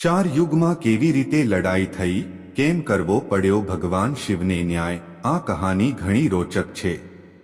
ચાર યુગમાં કેવી રીતે લડાઈ થઈ, કેમ કરવો પડ્યો ભગવાન શિવને ન્યાય, આ કહાની ઘણી રોચક છે.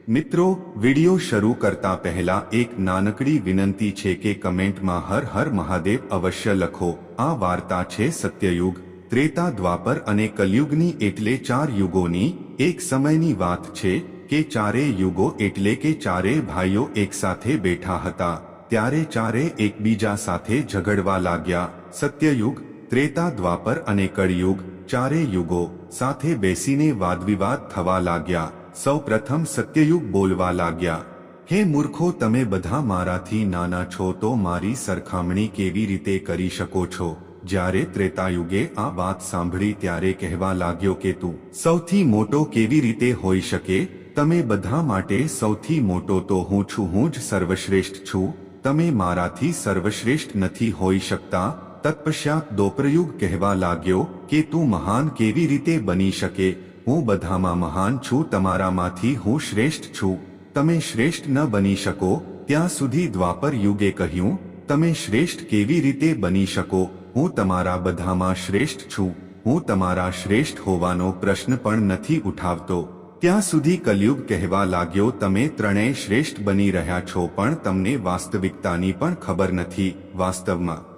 મિત્રો, વિડિયો શરૂ કરતા પહેલા એક નાનકડી વિનંતી છે કે કમેન્ટમાં હર હર મહાદેવ અવશ્ય લખો, આ વાર્તા છે સત્યયુગ, ત્રેતા દ્વાપર અને કલયુગની એટલે ચાર યુગોની, એક સમયની વાત છે કે ચારે યુગો એટલે કે ચારે ભાઈઓ એકસાથે બેઠા હતા, ત્યારે ચારે એકબીજા સાથે ઝઘડવા લાગ્યા સત્યયુગ, ત્રેતા દ્વાપર અને કળિયુગ ચારે યુગો સાથે બેસીને વાદવિવાદ થવા લાગ્યા. સૌ પ્રથમ સત્યયુગ બોલવા લાગ્યા. હે મૂર્ખો, તમે બધા મારાથી નાના છો તો મારી સરખામણી કેવી રીતે કરી શકો છો? જ્યારે ત્રેતાયુગે આ વાત સાંભળી ત્યારે કહેવા લાગ્યો કે તું સૌથી મોટો કેવી રીતે હોઈ શકે? તમે બધા માટે સૌથી મોટો તો હું છું, હું જ સર્વશ્રેષ્ઠ છું. તમે મારાથી સર્વશ્રેષ્ઠ નથી હોઈ શકતા. તત્પશ્ચાત દોપરયુગ કહેવા લાગ્યો કે તું મહાન કેવી રીતે બની શકે? હું બધામાં મહાન છું, તમારામાંથી હું શ્રેષ્ઠ છું. તમે શ્રેષ્ઠ ન બની શકો. ત્યાં સુધી દ્વાપર યુગે કહ્યું, તમે શ્રેષ્ઠ કેવી રીતે બની શકો? હું તમારા બધામાં શ્રેષ્ઠ છું. હું તમારા શ્રેષ્ઠ હોવાનો પ્રશ્ન પણ નથી ઉઠાવતો. ત્યાં સુધી કલયુગ કહેવા લાગ્યો, તમે ત્રણેય શ્રેષ્ઠ બની રહ્યા છો, પણ તમને વાસ્તવિકતાની પણ ખબર નથી. વાસ્તવમાં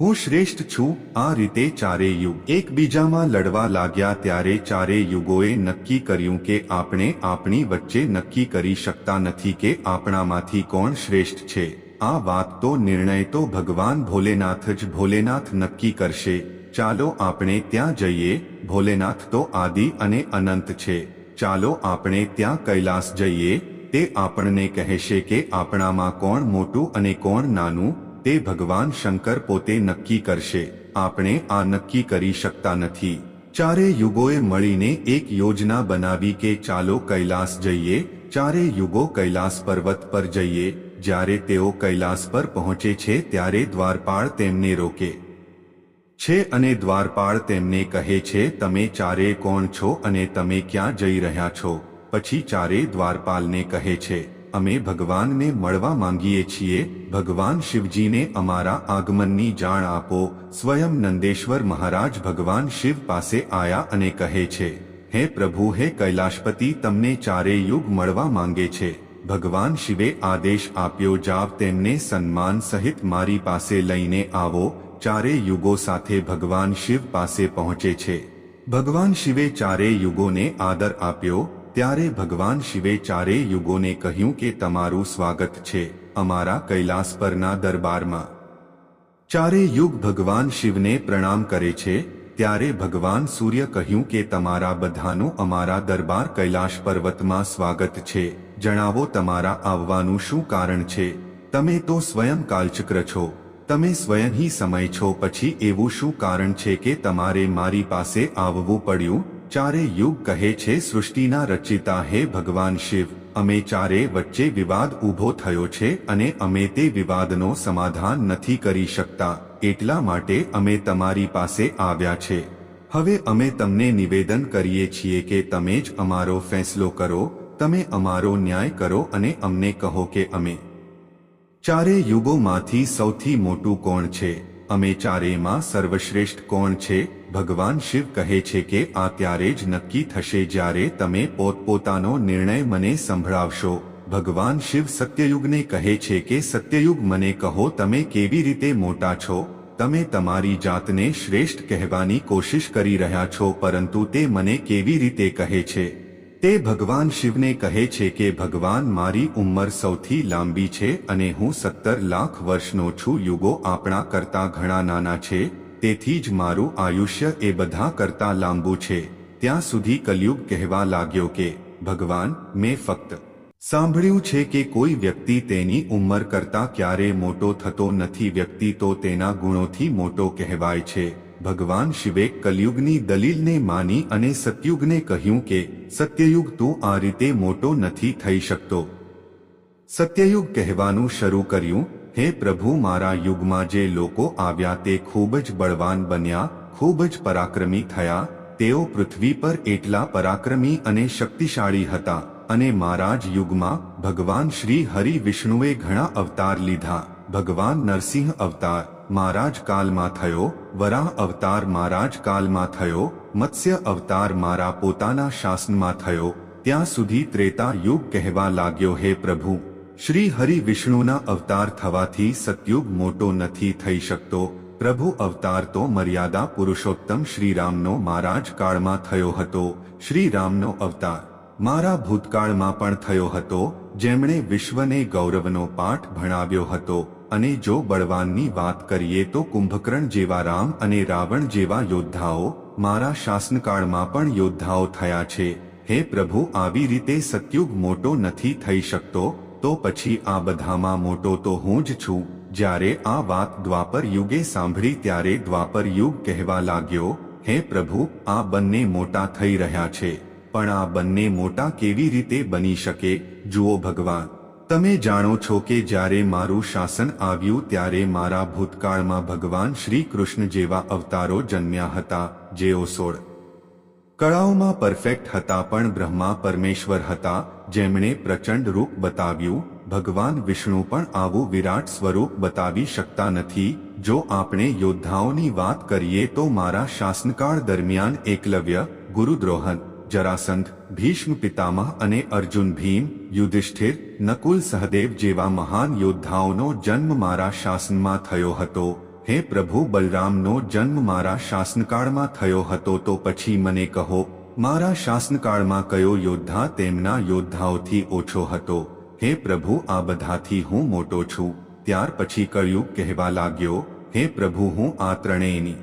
હું શ્રેષ્ઠ છું, આ રીતે ચારે યુગ એકબીજામાં લડવા લાગ્યા ત્યારે ચારે યુગોએ નક્કી કર્યું કે આપણે આપણી વચ્ચે નક્કી કરી શકતા નથી કે આપણામાંથી કોણ શ્રેષ્ઠ છે. આ વાત તો નિર્ણય તો ભગવાન ભોલેનાથ જ ભોલેનાથ નક્કી કરશે. ચાલો આપણે ત્યાં જઈએ, ભોલેનાથ તો આદિ અને અનંત છે. ચાલો આપણે ત્યાં કૈલાસ જઈએ, તે આપણને કહેશે કે આપણામાં કોણ મોટું અને કોણ નાનું તે ભગવાન શંકર પોતે નક્કી કરશે. આપણે આ નક્કી કરી શકતા નથી. ચારે યુગોએ મળીને એક યોજના બનાવી કે ચાલો કૈલાસ જઈએ. ચારે યુગો કૈલાસ પર્વત પર જઈએ. જ્યારે તેઓ કૈલાસ પર પહોંચે છે ત્યારે દ્વારપાળ તેમને રોકે. છે અને દ્વારપાળ તેમને કહે છે, તમે ચારે કોણ છો અને તમે ક્યાં જઈ રહ્યા છો? પછી ચારે દ્વારપાલને કહે છે અમે ભગવાનને મળવા માંગીએ છીએ. ભગવાન શિવજીને અમારા આગમનની જાણ આપો. સ્વયં નંદેશ્વર મહારાજ ભગવાન શિવ પાસે આયા અને કહે છે, હે પ્રભુ, હે કૈલાશપતિ, તમને ચારે યુગ મળવા માંગે છે. ભગવાન શિવે આદેશ આપ્યો, જાવ તેમને સન્માન સહિત મારી પાસે લઈને આવો. ચારે યુગો સાથે ભગવાન શિવ પાસે પહોંચે છે. ભગવાન શિવે ચારે યુગોને આદર આપ્યો ત્યારે ભગવાન શિવે ચારે યુગોને કહ્યું કે તમારું સ્વાગત છે અમારા કૈલાસ પરના દરબારમાં. ચારે યુગ ભગવાન શિવને પ્રણામ કરે છે, ત્યારે ભગવાન સૂર્ય કહ્યું કે તમારા બધાનું અમારા દરબાર કૈલાશ પર્વતમાં સ્વાગત છે. જણાવો તમારા આવવાનું શું કારણ છે? તમે તો સ્વયં કાલચક્ર છો. તમે સ્વયંહી સમય છો, પછી એવું શું કારણ છે કે તમારે મારી પાસે આવવું પડ્યું? ચારે યુગ કહે છે, સૃષ્ટિના રચિતા હે ભગવાન શિવ. અમે ચારે વચ્ચે વિવાદ ઊભો થયો છે અને અમે તે વિવાદનો સમાધાન નથી કરી શકતા. એટલા માટે અમે તમારી પાસે આવ્યા છે. હવે અમે તમને નિવેદન કરીએ છીએ કે તમે જ અમારો ફેંસલો કરો, તમે અમારો ન્યાય કરો અને અમને કહો કે અમે ચારે યુગોમાંથી સૌથી મોટું કોણ છે? અમે ચારેયમાં સર્વશ્રેષ્ઠ કોણ છે? ભગવાન શિવ કહે છે કે આ ત્યારે જ નક્કી થશે જ્યારે તમે પોતપોતાનો નિર્ણય મને સંભળાવશો. ભગવાન શિવ સત્યયુગને કહે છે કે સત્યયુગ મને કહો તમે કેવી રીતે મોટા છો? તમે તમારી જાતને શ્રેષ્ઠ કહેવાની કોશિશ કરી રહ્યા છો, પરંતુ તે મને કેવી રીતે કહે છે? તે ભગવાન શિવને કહે છે કે, ભગવાન, મારી ઉંમર સૌથી લાંબી છે અને હું સત્તર લાખ વર્ષનો છું. યુગો આપણા કરતા ઘણા નાના છે. તેથી જ મારું આયુષ્ય એ બધા કરતા લાંબુ છે. ત્યાં સુધી કલયુગ કહેવા લાગ્યો કે, ભગવાન, મેં ફક્ત સાંભળ્યું છે કે કોઈ વ્યક્તિ તેની ઉંમર કરતા ક્યારે મોટો થતો નથી. વ્યક્તિ તો તેના ગુણોથી મોટો કહેવાય છે. ભગવાન શિવે કલયુગની દલીલને માની અને સતયુગને કહ્યું કે, સત્યયુગ તું આ રીતે મોટો નથી થઈ શકતો. સત્યયુગ કહેવાનું શરૂ કર્યું, હે પ્રભુ, મારા યુગમાં જે લોકો આવ્યા તે ખૂબ જ બળવાન બન્યા, ખૂબ જ પરાક્રમી થયા, તેઓ પૃથ્વી પર એટલા પરાક્રમી અને શક્તિશાળી હતા, અને મારા જ યુગમાં ભગવાન શ્રી હરિ વિષ્ણુએ ઘણા અવતાર લીધા, ભગવાન નરસિંહ અવતાર. મારા કાલમાં થયો, વરાહ અવતાર મારા કાલમાં થયો, મત્સ્ય અવતાર મારા પોતાના શાસનમાં થયો, ત્યાં સુધી ત્રેતા યુગ કહેવા લાગ્યો, હે પ્રભુ, શ્રી હરિ વિષ્ણુના અવતાર થવાથી સતયુગ મોટો નથી થઈ શકતો, પ્રભુ અવતાર તો મર્યાદા પુરુષોત્તમ શ્રીરામનો મારા કાળમાં થયો હતો, શ્રીરામનો અવતાર મારા ભૂતકાળમાં પણ થયો હતો, જેમણે વિશ્વને ગૌરવનો પાઠ ભણાવ્યો હતો અને જો બળવાનની વાત કરીએ તો કુંભકર્ણ જેવા રામ અને રાવણ જેવા યોદ્ધાઓ મારા શાસનકાળમાં પણ યોદ્ધાઓ થયા છે. હે પ્રભુ, આવી રીતે સતયુગ મોટો નથી થઈ શકતો, તો પછી આ બધામાં મોટો તો હું જ છું. જ્યારે આ વાત દ્વાપર યુગે સાંભળી ત્યારે દ્વાપર યુગ કહેવા લાગ્યો, હે પ્રભુ, આ બંને મોટા થઈ રહ્યા છે. પણ આ બંને મોટા કેવી રીતે બની શકે? જુઓ ભગવાન. તમે જાણો છો કે જ્યારે મારું શાસન આવ્યું ત્યારે મારા ભૂતકાળમાં ભગવાન શ્રી કૃષ્ણ જેવા અવતારો જન્મ્યા હતા, જેઓ સોળ કળાઓમાં પરફેક્ટ હતા પણ બ્રહ્મા પરમેશ્વર હતા, જેમણે પ્રચંડ રૂપ બતાવ્યું, ભગવાન વિષ્ણુ પણ આવું વિરાટ સ્વરૂપ બતાવી શકતા નથી, જો આપણે યોદ્ધાઓની વાત કરીએ તો મારા શાસનકાળ દરમિયાન એકલવ્ય, ગુરુદ્રોહન, જરાસંધ, ભીષ્મ પિતામહ અને અર્જુન ભીમ યુધિષ્ઠિર નકુલ સહદેવ જેવા મહાન યોદ્ધાઓનો જન્મ મારા શાસનમાં થયો હતો. હે પ્રભુ, બલરામનો જન્મ મારા શાસનકાળમાં થયો હતો તો પછી મને કહો, મારા શાસનકાળમાં કયો યોદ્ધા તેમના યોદ્ધાઓથી ઓછો હતો? હે પ્રભુ, આ બધાથી હું મોટો છું. ત્યાર પછી કળિયુગ કહેવા લાગ્યો, હે પ્રભુ, હું આ ત્રણેયની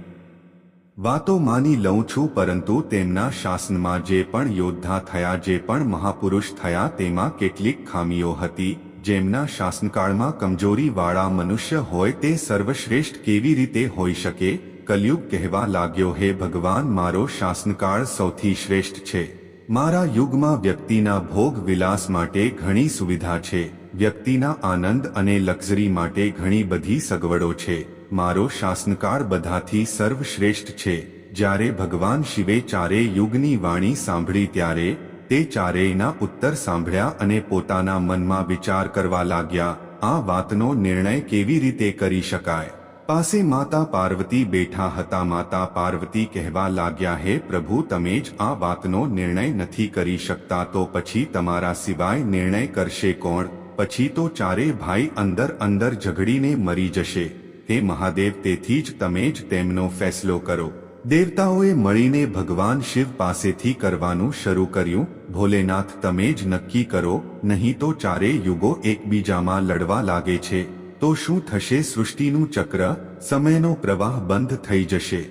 વાતો માની લઉં છું, પરંતુ તેમના શાસનમાં જે પણ યોદ્ધા થયા, જે પણ મહાપુરુષ થયા, તેમાં કેટલીક ખામીઓ હતી. જેમના શાસનકાળમાં કમજોરીવાળા મનુષ્ય હોય, તે સર્વશ્રેષ્ઠ કેવી રીતે હોઈ શકે? કલયુગ કહેવા લાગ્યો, હે ભગવાન, મારો શાસનકાળ સૌથી શ્રેષ્ઠ છે. મારા યુગમાં વ્યક્તિના ભોગ વિલાસ માટે ઘણી સુવિધા છે. વ્યક્તિના આનંદ અને લક્ઝરી માટે ઘણી બધી સગવડો છે. મારો શાસનકાળ બધાથી સર્વશ્રેષ્ઠ છે. જ્યારે ભગવાન શિવે ચારે યુગની વાણી સાંભળી ત્યારે, તે ચારેયના ઉત્તર સાંભળ્યા અને પોતાના મનમાં વિચાર કરવા લાગ્યા, આ વાતનો નિર્ણય કેવી રીતે કરી શકાય? પાસે માતા પાર્વતી બેઠા હતા. માતા પાર્વતી કહેવા લાગ્યા, હે પ્રભુ, તમે જ આ વાતનો નિર્ણય નથી કરી શકતા, તો પછી તમારા સિવાય નિર્ણય કરશે કોણ? પછી તો ચારે ભાઈ અંદર અંદર ઝઘડીને મરી જશે. હે મહાદેવ તેથી જ તમે જ તેમનો ફેસલો કરો. દેવતાઓએ મળીને ભગવાન શિવ પાસેથી કરવાનું શરૂ કર્યું. ભોલેનાથ તમે જ નક્કી કરો, નહીં તો ચારે યુગો એકબીજામાં લડવા લાગે છે. તો શું થશે સૃષ્ટિનું ચક્ર? સમયનો પ્રવાહ બંધ થઈ જશે.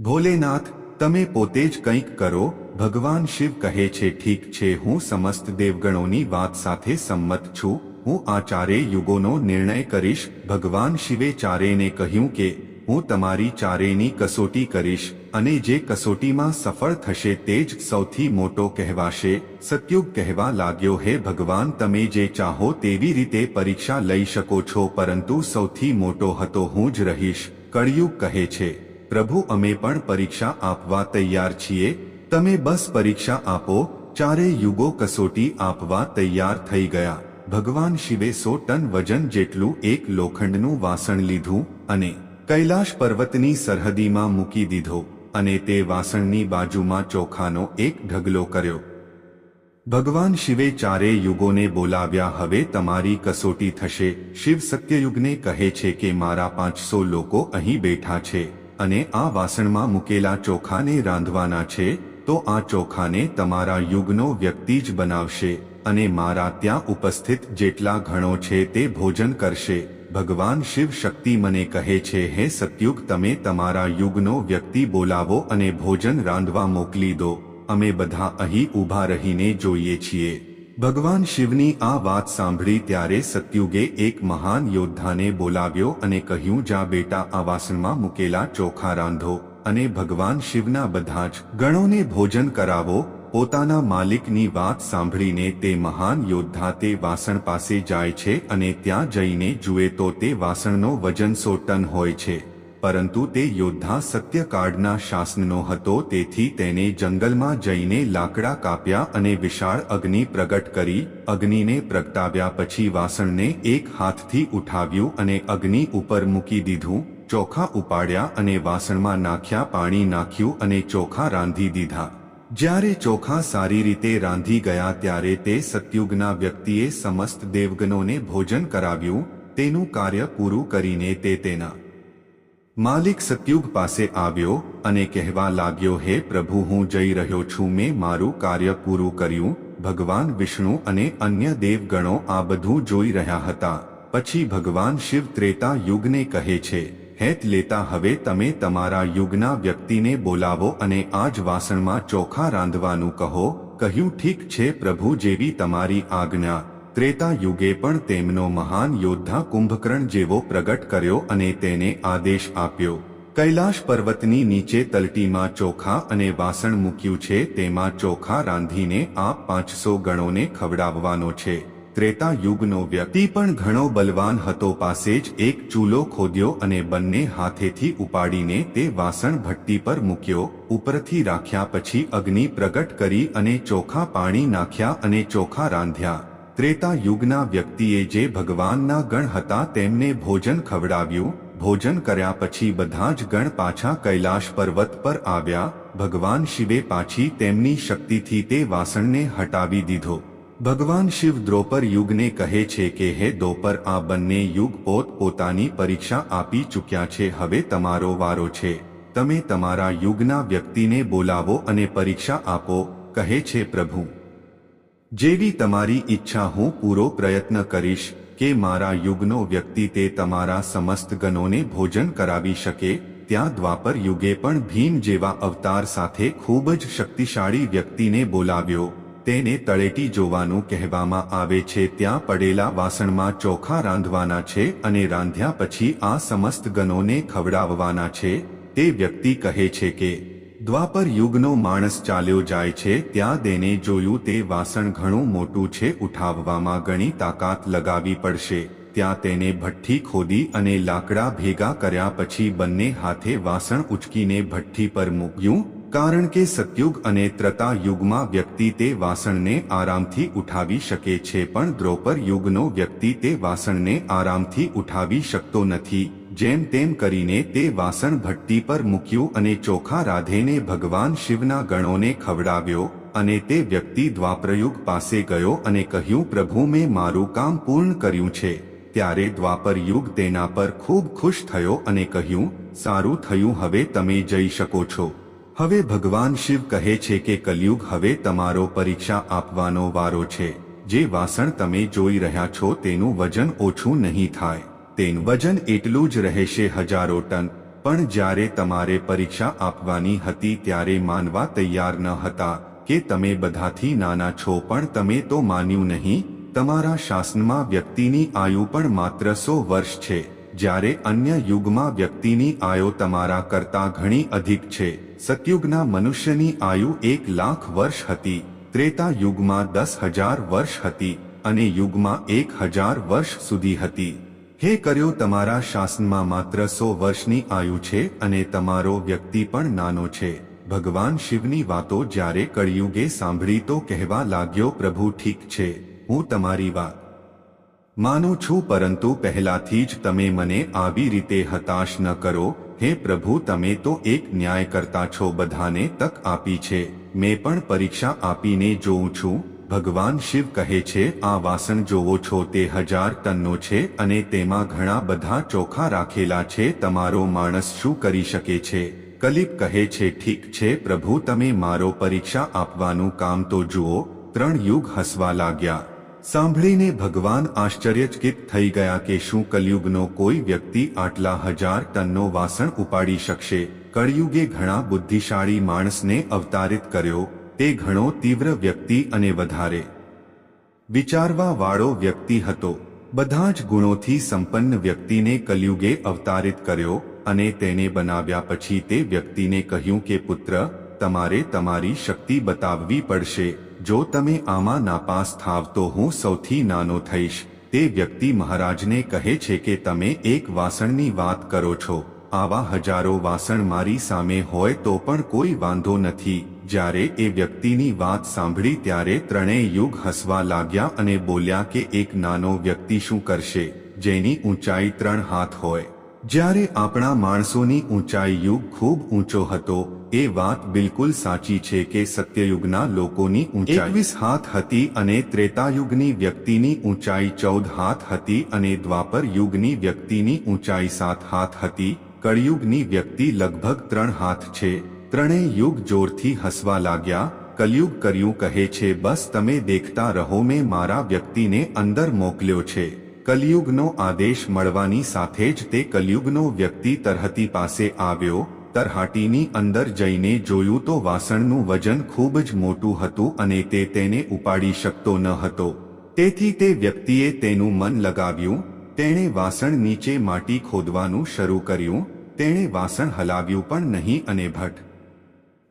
ભોલેનાથ, તમે પોતે જ કંઈક કરો. ભગવાન શિવ કહે છે, ઠીક છે, હું સમસ્ત દેવગણોની વાત સાથે સંમત છું. હું આ ચારે યુગોનો નિર્ણય કરીશ. ભગવાન શિવે ચારેને કહ્યું કે, હું તમારી ચારેયની કસોટી કરીશ અને જે કસોટીમાં સફળ થશે તે જ સૌથી મોટો કહેવાશે. સત્યુગ કહેવા લાગ્યો, હે ભગવાન, તમે જે ચાહો તેવી રીતે પરીક્ષા લઈ શકો છો, પરંતુ સૌથી મોટો હતો હું જ રહીશ. કળિયુગ કહે છે, પ્રભુ, અમે પણ પરીક્ષા આપવા તૈયાર છીએ. તમે બસ પરીક્ષા આપો. ચારે યુગો કસોટી આપવા તૈયાર થઈ ગયા. ભગવાન શિવે સો ટન વજન જેટલું એક લોખંડનું વાસણ લીધું અને કૈલાશ પર્વતની સરહદીમાં મૂકી દીધો અને તે વાસણની બાજુમાં ચોખાનો એક ઢગલો કર્યો. ભગવાન શિવે ચારે યુગોને બોલાવ્યા, હવે તમારી કસોટી થશે. શિવ સત્યયુગને કહે છે કે, મારા પાંચસો લોકો અહીં બેઠા છે અને આ વાસણમાં મૂકેલા ચોખાને રાંધવાના છે, તો આ ચોખાને તમારા યુગનો વ્યક્તિ જ બનાવશે. અને મારા ત્યાં ઉપસ્થિત જેટલા ઘણો છે તે ભોજન કરશે. ભગવાન શિવ શક્તિ મને કહે છે, હે સત્યુગ, તમે તમારા યુગનો વ્યક્તિ બોલાવો અને ભોજન રાંધવા મોકલી દો. અમે બધા અહીં ઊભા રહીને જોઈએ છીએ. ભગવાન શિવની આ વાત સાંભળી ત્યારે સત્યુગે એક મહાન યોદ્ધાને બોલાવ્યો અને કહ્યું, જા બેટા, આ વાસણમાં મૂકેલા ચોખા રાંધો. અને ભગવાન શિવના બધા જ ગણોને ભોજન કરાવો. પોતાના માલિકની વાત સાંભળીને તે મહાન યોદ્ધા તે વાસણ પાસે જાય છે અને ત્યાં જઈને જુએ તો તે વાસણનો વજન સો ટન હોય છે. પરંતુ તે યોદ્ધા સત્યકાળના શાસનનો હતો તેથી તેને જંગલમાં જઈને લાકડા કાપ્યા અને વિશાળ અગ્નિ પ્રગટ કરી, અગ્નિને પ્રગટાવ્યા પછી વાસણને એક હાથથી ઉઠાવ્યું અને અગ્નિ ઉપર મૂકી દીધું, ચોખા ઉપાડ્યા અને વાસણમાં નાખ્યા પાણી નાખ્યું અને ચોખા રાંધી દીધા. જ્યારે ચોખા સારી રીતે રાંધી ગયા ત્યારે તે સત્યુગના વ્યક્તિએ સમસ્ત દેવગણોને ભોજન કરાવ્યું, તેનું કાર્ય પૂરું કરીને તે તેના માલિક સત્યુગ પાસે આવ્યો અને કહેવા લાગ્યો, હે પ્રભુ, હું જઈ રહ્યો છું, મેં મારું કાર્ય પૂરું કર્યું, ભગવાન વિષ્ણુ અને અન્ય દેવગણો આ બધું જોઈ રહ્યા હતા. પછી ભગવાન શિવ ત્રેતા યુગને કહે છે હેત લેતા હવે તમે તમારા યુગના વ્યક્તિને બોલાવો અને આ જ વાસણમાં ચોખા રાંધવાનું કહો, કહ્યું, ઠીક છે, પ્રભુ, જેવી તમારી આજ્ઞા. ત્રેતા યુગે પણ તેમનો મહાન યોદ્ધા કુંભકર્ણ જેવો પ્રગટ કર્યો અને તેને આદેશ આપ્યો. કૈલાશ પર્વતની નીચે તલટીમાં ચોખા અને વાસણ મૂક્યું છે, તેમાં ચોખા રાંધીને આ પાંચસો ગણોને ખવડાવવાનો છે. ત્રેતા યુગનો વ્યક્તિ પણ ઘણો બલવાન હતો. પાસે જ એક ચૂલો ખોદ્યો અને બંને હાથેથી ઉપાડીને તે વાસણ ભટ્ટી પર મૂક્યો, ઉપરથી રાખ્યા પછી અગ્નિ પ્રગટ કરી અને ચોખા પાણી નાખ્યા અને ચોખા રાંધ્યા. ત્રેતા યુગના વ્યક્તિએ જે ભગવાનના ગણ હતા તેમને ભોજન ખવડાવ્યું. ભોજન કર્યા પછી બધા જ ગણ પાછા કૈલાશ પર્વત પર આવ્યા. ભગવાન શિવે પાછી તેમની શક્તિથી તે વાસણને હટાવી દીધો. ભગવાન શિવ દ્રોપર યુગને કહે છે કે, હે દોપર આ બંને યુગ પોત પોતાની પરીક્ષા આપી ચૂક્યા છે. હવે તમારો વારો છે. તમે તમારા યુગના વ્યક્તિને બોલાવો અને પરીક્ષા આપો, કહે છે પ્રભુ. જેવી તમારી ઈચ્છા, હું પૂરો પ્રયત્ન કરીશ કે મારા યુગનો વ્યક્તિ તે તમારા સમસ્ત ગણોને ભોજન કરાવી શકે. ત્યાં દ્વાપર યુગે પણ ભીમ જેવા અવતાર સાથે ખૂબ જ શક્તિશાળી વ્યક્તિને બોલાવ્યો. તેને તળેટી જોવાનું કહેવામાં આવે છે. ત્યાં પડેલા વાસણમાં ચોખા રાંધવાના છે અને રાંધ્યા પછી આ સમસ્ત ગણોને ખવડાવવાના છે. તે વ્યક્તિ કહે છે કે, દ્વાપર યુગનો માણસ ચાલ્યો જાય છે. ત્યાં તેને જોયું તે વાસણ ઘણું મોટું છે. ઉઠાવવામાં ઘણી તાકાત લગાવી પડશે. ત્યાં તેને ભઠ્ઠી ખોદી અને લાકડા ભેગા કર્યા પછી બંને હાથે વાસણ ઉચકીને ભઠ્ઠી પર મૂક્યું. કારણ કે સતયુગ અને ત્રતા યુગમાં વ્યક્તિ તે વાસણને આરામથી ઉઠાવી શકે છે પણ દ્રોપર યુગનો વ્યક્તિ તે વાસણને આરામથી ઉઠાવી શકતો નથી. જેમ તેમ કરીને તે વાસણ ભટ્ટી પર મૂક્યું અને ચોખા રાધેને ભગવાન શિવના ગણોને ખવડાવ્યો અને તે વ્યક્તિ દ્વાપરયુગ પાસે ગયો અને કહ્યું, પ્રભુ, મેં મારું કામ પૂર્ણ કર્યું છે. ત્યારે દ્વાપર યુગ તેના પર ખૂબ ખુશ થયો અને કહ્યું, સારું થયું, હવે તમે જઈ શકો છો. હવે ભગવાન શિવ કહે છે કે કલયુગ હવે તમારો પરીક્ષા આપવાનો વારો છે. જે વાસણ તમે જોઈ રહ્યા છો તેનું વજન ઓછું નહીં થાય. તેનું વજન એટલું જ રહેશે હજારો ટન. પણ જ્યારે તમારે પરીક્ષા આપવાની હતી ત્યારે માનવા તૈયાર ન હતા કે તમે બધાથી નાના છો પણ તમે તો માન્યું નહીં. તમારા શાસનમાં વ્યક્તિની આયુ પણ માત્ર સો વર્ષ છે. જ્યારે અન્ય યુગમાં વ્યક્તિની આયુ તમારા કરતા ઘણી અધિક છે. સતયુગના મનુષ્યની આયુ એક લાખ વર્ષ હતી, ત્રેતા યુગમાં દસ હજાર વર્ષ હતી અને યુગમાં એક હજાર વર્ષ સુધી હતી. હે કર્યો તમારા શાસનમાં માત્ર સો વર્ષની આયુ છે અને તમારો વ્યક્તિ પણ નાનો છે. ભગવાન શિવની વાતો જ્યારે કળિયુગે સાંભળી તો કહેવા લાગ્યો, પ્રભુ, ઠીક છે, હું તમારી વાત માનું છું, પરંતુ પહેલાથી જ તમે મને આવી રીતે હતાશ ન કરો હે પ્રભુ, તમે તો એક ન્યાય કરતા છો, બધાને તક આપી છે. મેં પણ પરીક્ષા આપીને જોઉં છું. ભગવાન શિવ કહે છે, આ વાસણ જોવો છો, તે હજાર ટનનો છે અને તેમાં ઘણા બધા ચોખા રાખેલા છે. તમારો માણસ શું કરી શકે છે? કલિપ કહે છે, ઠીક છે, પ્રભુ, તમે મારો પરીક્ષા આપવાનું કામ તો જુઓ. ત્રણ યુગ હસવા લાગ્યા. સાંભળીને ભગવાન આશ્ચર્યચકિત થઈ ગયા કે શું કલયુગનો કોઈ વ્યક્તિ આટલા હજાર ટનનો વાસણ ઉપાડી શકશે. કળિયુગે ઘણા બુદ્ધિશાળી માણસને અવતારિત કર્યો. તે ઘણો તીવ્ર વ્યક્તિ અને વધારે વિચારવા વાળો વ્યક્તિ હતો. બધા જ ગુણોથી સંપન્ન વ્યક્તિને કલયુગે અવતારિત કર્યો અને તેને બનાવ્યા પછી તે વ્યક્તિને કહ્યું કે પુત્ર, તમારે તમારી શક્તિ બતાવવી પડશે. જો તમે આમાં નાપાસ થાવ તો હું સૌથી નાનો થઈશ. તે વ્યક્તિ મહારાજને કહે છે કે તમે એક વાસણની વાત કરો છો. આવા હજારો વાસણ મારી સામે હોય તો પણ કોઈ વાંધો નથી. જ્યારે એ વ્યક્તિની વાત સાંભળી ત્યારે ત્રણેય યુગ હસવા લાગ્યા અને બોલ્યા કે એક નાનો વ્યક્તિ શું કરશે? જેની ઊંચાઈ ત્રણ હાથ હોય. જ્યારે આપણા માણસોની ઊંચાઈ યુગ ખૂબ ઊંચો હતો, એ વાત બિલકુલ સાચી છે કે સત્યયુગના લોકોની ઊંચાઈ હાથ હતી અને ત્રેતાયુગની વ્યક્તિની ઊંચાઈ ચૌદ હાથ હતી અને દ્વાપર યુગની વ્યક્તિની ઊંચાઈ સાત હાથ હતી. કળિયુગની વ્યક્તિ લગભગ ત્રણ હાથ છે. ત્રણેય યુગ જોરથી હસવા લાગ્યા. કલયુગ કર્યું કહે છે, બસ તમે દેખતા રહો, મેં મારા વ્યક્તિને અંદર મોકલ્યો છે. કલયુગનો આદેશ મળવાની સાથે જ તે કલયુગનો વ્યક્તિ તરહતી પાસે આવ્યો, તરહાટીની અંદર જઈને જોયું તો વાસણનું વજન ખૂબ જ મોટું હતું અને તે તેને ઉપાડી શકતો ન હતો. તેથી તે વ્યક્તિએ તેનું મન લગાવ્યું, તેણે વાસણ નીચે માટી ખોદવાનું શરૂ કર્યું, તેણે વાસણ હલાવ્યું પણ નહીં અને ભટ્ટ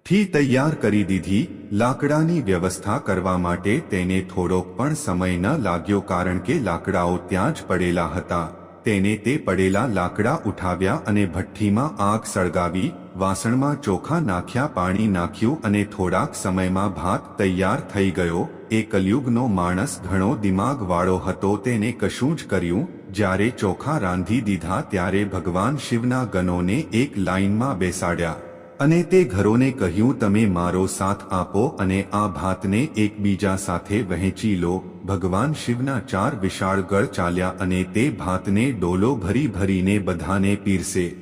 થી તૈયાર કરી દીધી લાકડાની વ્યવસ્થા કરવા માટે તેને થોડોક પણ સમય ન લાગ્યો કારણ કે લાકડાઓ ત્યાં જ પડેલા હતા. તેને તે પડેલા લાકડા ઉઠાવ્યા અને ભઠ્ઠીમાં આગ સળગાવી, વાસણમાં ચોખા નાખ્યા, પાણી નાખ્યું અને થોડાક સમયમાં ભાત તૈયાર થઈ ગયો. એ કલયુગનો માણસ ઘણો દિમાગવાળો હતો તેને કશું જ કર્યું. જ્યારે ચોખા રાંધી દીધા ત્યારે ભગવાન શિવના ગણોને એક લાઇનમાં બેસાડ્યા. અને તે ઘરોને કહ્યું, તમે મારો સાથ આપો અને આ ભાતને એકબીજા સાથે વહેંચી લો. ભગવાન શિવના ચાર વિશાળ ગળ ચાલ્યા અને તે ભાતને ડોલો ભરી ભરીને બધાને પીરસે.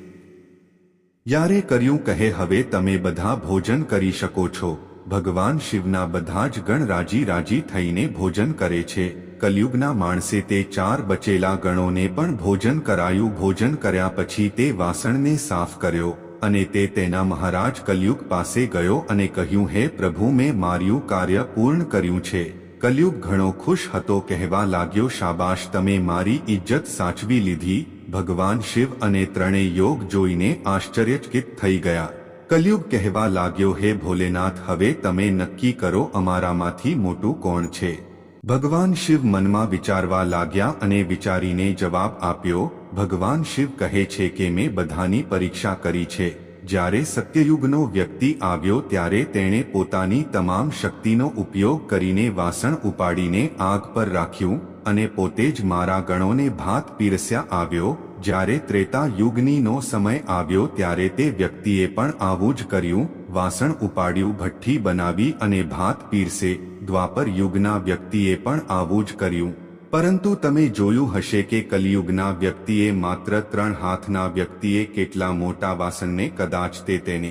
યારે કર્યું કહે, હવે તમે બધા ભોજન કરી શકો છો. ભગવાન શિવના બધા જ ગણ રાજી રાજી થઈને ભોજન કરે છે. કલયુગના માણસે તે ચાર બચેલા ગણોને પણ ભોજન કરાયું. ભોજન કર્યા પછી તે વાસણને સાફ કર્યો. અને તે તેના મહારાજ કલયુગ પાસે ગયો અને કહ્યું, હે પ્રભુ, મેં માર્યું કાર્ય પૂર્ણ કર્યું છે. કલયુગ ઘણો ખુશ હતો, કહેવા લાગ્યો, શાબાશ, તમે મારી ઇજ્જત સાચવી લીધી. ભગવાન શિવ અને ત્રણેય યોગ જોઈને આશ્ચર્યચકિત થઈ ગયા. કલયુગ કહેવા લાગ્યો, હે ભોલેનાથ, હવે તમે નક્કી કરો અમારામાંથી મોટું કોણ છે. ભગવાન શિવ મનમાં વિચારવા લાગ્યા અને વિચારીને જવાબ આપ્યો ભગવાન શિવ કહે છે કે મેં બધાની પરીક્ષા કરી છે. જ્યારે સત્યયુગનો વ્યક્તિ આવ્યો ત્યારે તેણે પોતાની તમામ શક્તિનો ઉપયોગ કરીને વાસણ ઉપાડીને આગ પર રાખ્યું અને પોતે જ મારા ગણોને ભાત પીરસ્યા આવ્યો. જ્યારે ત્રેતા યુગનીનો સમય આવ્યો ત્યારે તે વ્યક્તિએ પણ આવું જ કર્યું. વાસણ ઉપાડ્યું, ભઠ્ઠી બનાવી અને ભાત પીરસે. દ્વાપર યુગના વ્યક્તિએ પણ આવું જ કર્યું. પરંતુ તમે જોયું હશે કે કલિયુગના વ્યક્તિએ માત્ર ત્રણ હાથના વ્યક્તિએ કેટલા મોટા વાસણને કદાચ તે તેને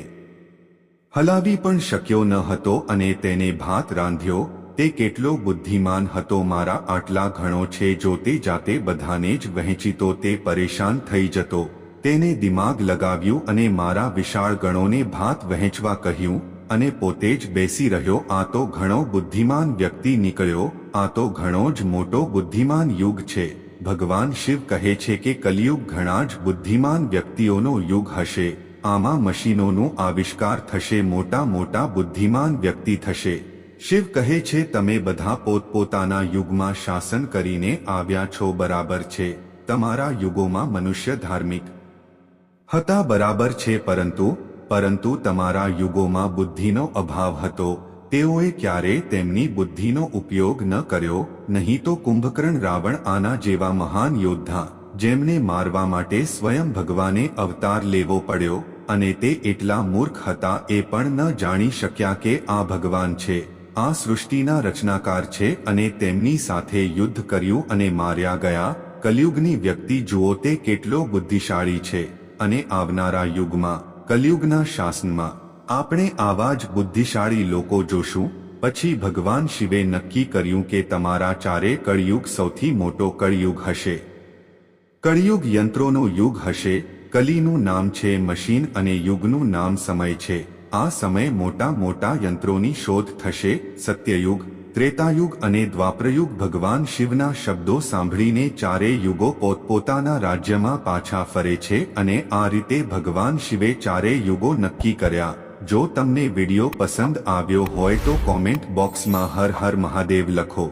હલાવી પણ શક્યો ન હતો અને તેને ભાત રાંધ્યો, તે કેટલો બુદ્ધિમાન હતો મારા આટલા ઘણો છે જો તે જાતે બધાને જ વહેંચી તો તે પરેશાન થઈ જતો. તેને દિમાગ લગાવ્યું અને મારા વિશાળ ગણોને ભાત વહેંચવા કહ્યું અને પોતે જ બેસી રહ્યો, આ તો ઘણો બુદ્ધિમાન વ્યક્તિ નીકળ્યો આ તો ઘણો જ મોટો બુદ્ધિમાન યુગ છે. ભગવાન શિવ કહે છે કે કલિયુગ ઘણા જ બુદ્ધિમાન વ્યક્તિઓનો યુગ હશે. આમાં મશીનોનું આવિષ્કાર થશે, મોટા મોટા બુદ્ધિમાન વ્યક્તિ થશે. શિવ કહે છે, તમે બધા પોતપોતાના યુગમાં શાસન કરીને આવ્યા છો, બરાબર છે. તમારા યુગોમાં મનુષ્ય ધાર્મિક હતા બરાબર છે, પરંતુ પરંતુ તમારા યુગોમાં બુદ્ધિનો અભાવ હતો. તેઓએ ક્યારે તેમની બુદ્ધિનો ઉપયોગ ન કર્યો, નહીં તો કુંભકર્ણ રાવણ આના જેવા મહાન યોદ્ધા, જેમને મારવા માટે સ્વયં ભગવાને અવતાર લેવો પડ્યો, અને તે એટલા મૂર્ખ હતા એ પણ ન જાણી શક્યા કે આ ભગવાન છે, આ સૃષ્ટિના રચનાકાર છે અને તેમની સાથે યુદ્ધ કર્યું અને માર્યા ગયા, કલયુગની વ્યક્તિ જુઓ તે કેટલો બુદ્ધિશાળી છે, અને આવનારા યુગમાં, કલયુગના શાસનમાં આપણે આવા જ બુદ્ધિશાળી લોકો જોશું? પછી ભગવાન શિવે નક્કી કર્યું કે તમારા ચારે કળયુગ સૌથી મોટો કળયુગ હશે. કળયુગ યંત્રોનો યુગ હશે, કલીનું નામ છે મશીન અને યુગનું નામ સમય છે. આ સમય મોટા મોટા યંત્રોની શોધ થશે, સત્યયુગ, ત્રેતાયુગ અને દ્વાપરયુગ ભગવાન શિવના શબ્દો સાંભળીને ચારે યુગો પોતપોતાના રાજ્યમાં પાછા ફરે છે અને આ રીતે ભગવાન શિવે ચારે યુગો નક્કી કર્યા. જો તમને વીડિયો પસંદ આવ્યો હોય તો કોમેન્ટ બોક્સમાં હર હર મહાદેવ લખો.